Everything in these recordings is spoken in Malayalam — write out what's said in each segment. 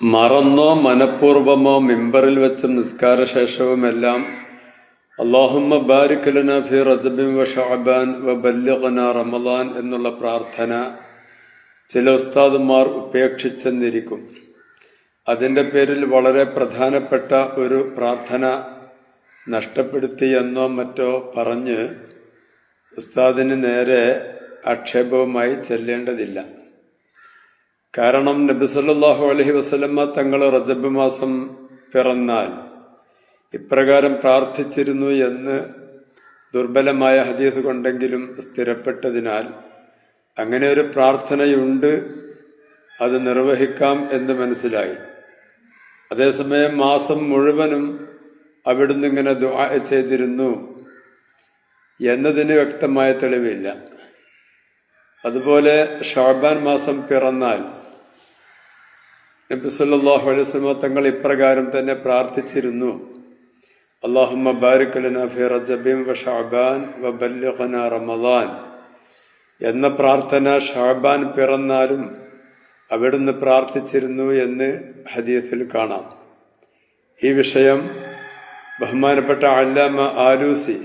മറന്നോ മനഃപൂർവമോ മിമ്പറിൽ വെച്ചും എല്ലാം അള്ളാഹുമ്മ ബാരിഖലന ലന ഫി റജബിൻ വ ഷാബാൻ വ ബല്യഖന റമദാൻ എന്നുള്ള പ്രാർത്ഥന ചില ഉസ്താദുമാർ ഉപേക്ഷിച്ചെന്നിരിക്കും. അതിന്റെ പേരിൽ വളരെ പ്രധാനപ്പെട്ട ഒരു പ്രാർത്ഥന നഷ്ടപ്പെടുത്തി എന്നോ മറ്റോ പറഞ്ഞ് ഉസ്താദിന് നേരെ ആക്ഷേപവുമായി ചെല്ലേണ്ടതില്ല. കാരണം നബി സല്ലല്ലാഹു അലൈഹി വസല്ലമ്മ തങ്ങൾ റജബ് മാസം പിറന്നാൽ ഇപ്രകാരം പ്രാർത്ഥിച്ചിരുന്നു എന്ന് ദുർബലമായ ഹദീസ് കൊണ്ടെങ്കിലും സ്ഥിരപ്പെട്ടതിനാൽ അങ്ങനെ ഒരു പ്രാർത്ഥനയുണ്ട് അത് നിർവഹിക്കാം എന്ന് മനസ്സിലായി. അതേസമയം മാസം മുഴുവനും അവിടുന്ന് ഇങ്ങനെ ദുആ ചെയ്തിരുന്നു എന്നതിന് വ്യക്തമായ തെളിവില്ല. അതുപോലെ ഷാബാൻ മാസം പിറന്നാൽ നബി സല്ലല്ലാഹു അലൈഹി തങ്ങൾ ഇപ്രകാരം തന്നെ പ്രാർത്ഥിച്ചിരുന്നു. അല്ലാഹുമ്മ ബാരിക് ഫി വ വ റമദാൻ എന്ന പ്രാർത്ഥന ഷാബാൻ പിറന്നാലും അവിടുന്ന് പ്രാർത്ഥിച്ചിരുന്നു എന്ന് ഹദീസിൽ കാണാം. ഈ വിഷയം ബഹുമാനപ്പെട്ട അല്ലാമ ആലൂസി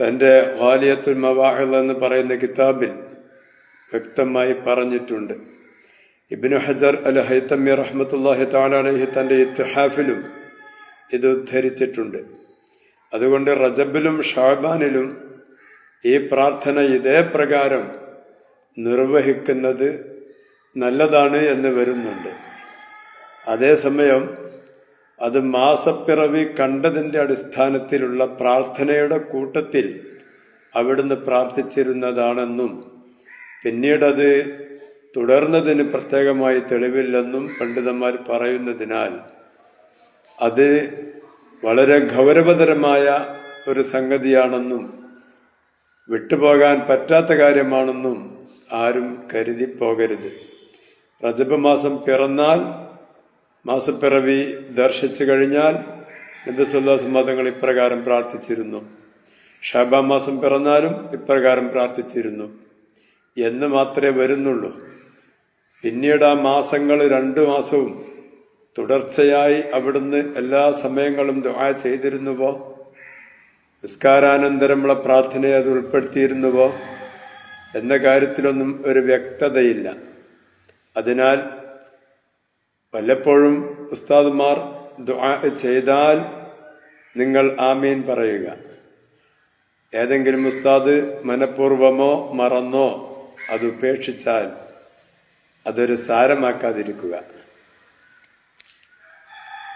തന്റെ വാലിയത്തുൽ മവാഹിൽ എന്ന് പറയുന്ന കിതാബിൽ വ്യക്തമായി പറഞ്ഞിട്ടുണ്ട്. ഇബിനു ഹജർ അൽ ഹൈത്തമ്മി റഹ്മത്തുല്ലാഹി താലാലഹി തന്റെ ഇത്തിഹാഫിലും ഇത് ഉദ്ധരിച്ചിട്ടുണ്ട്. അതുകൊണ്ട് റജബിലും ഷാബാനിലും ഈ പ്രാർത്ഥന ഇതേ പ്രകാരം നിർവഹിക്കുന്നത് നല്ലതാണ് എന്ന് വരുന്നുണ്ട്. അതേസമയം അത് മാസപ്പിറവി കണ്ടതിന്റെ അടിസ്ഥാനത്തിലുള്ള പ്രാർത്ഥനയുടെ കൂട്ടത്തിൽ അവിടുന്ന് പ്രാർത്ഥിച്ചിരുന്നതാണെന്നും പിന്നീടത് തുടർന്നതിന് പ്രത്യേകമായി തെളിവില്ലെന്നും പണ്ഡിതന്മാർ പറയുന്നതിനാൽ അത് വളരെ ഗൗരവതരമായ ഒരു സംഗതിയാണെന്നും വിട്ടുപോകാൻ പറ്റാത്ത കാര്യമാണെന്നും ആരും കരുതി പോകരുത് റജബ് മാസം പിറന്നാൽ മാസപ്പിറവി ദർശിച്ചു കഴിഞ്ഞാൽ നബിസുല്ലാസ് മതങ്ങൾ ഇപ്രകാരം പ്രാർത്ഥിച്ചിരുന്നു. ഷാബ മാസം പിറന്നാലും ഇപ്രകാരം പ്രാർത്ഥിച്ചിരുന്നു. എന്ന് മാത്രമേ വരുന്നുള്ളൂ. പിന്നീട് ആ മാസങ്ങൾ രണ്ടു മാസവും തുടർച്ചയായി അവിടുന്ന് എല്ലാ സമയങ്ങളും ദുആ ചെയ്തിരുന്നുവോ? നിസ്കാരാനന്തരമുള്ള പ്രാർത്ഥനയെ അത് ഉൾപ്പെടുത്തിയിരുന്നുവോ? എന്ന കാര്യത്തിലൊന്നും ഒരു വ്യക്തതയില്ല. അതിനാൽ വല്ലപ്പോഴും ഉസ്താദുമാർ ദുആ ചെയ്താൽ നിങ്ങൾ ആമീൻ പറയുക. ഏതെങ്കിലും ഉസ്താദ് മനഃപൂർവമോ മറന്നോ അത് ഉപേക്ഷിച്ചാൽ അതൊരു സാരമാക്കാതിരിക്കുക.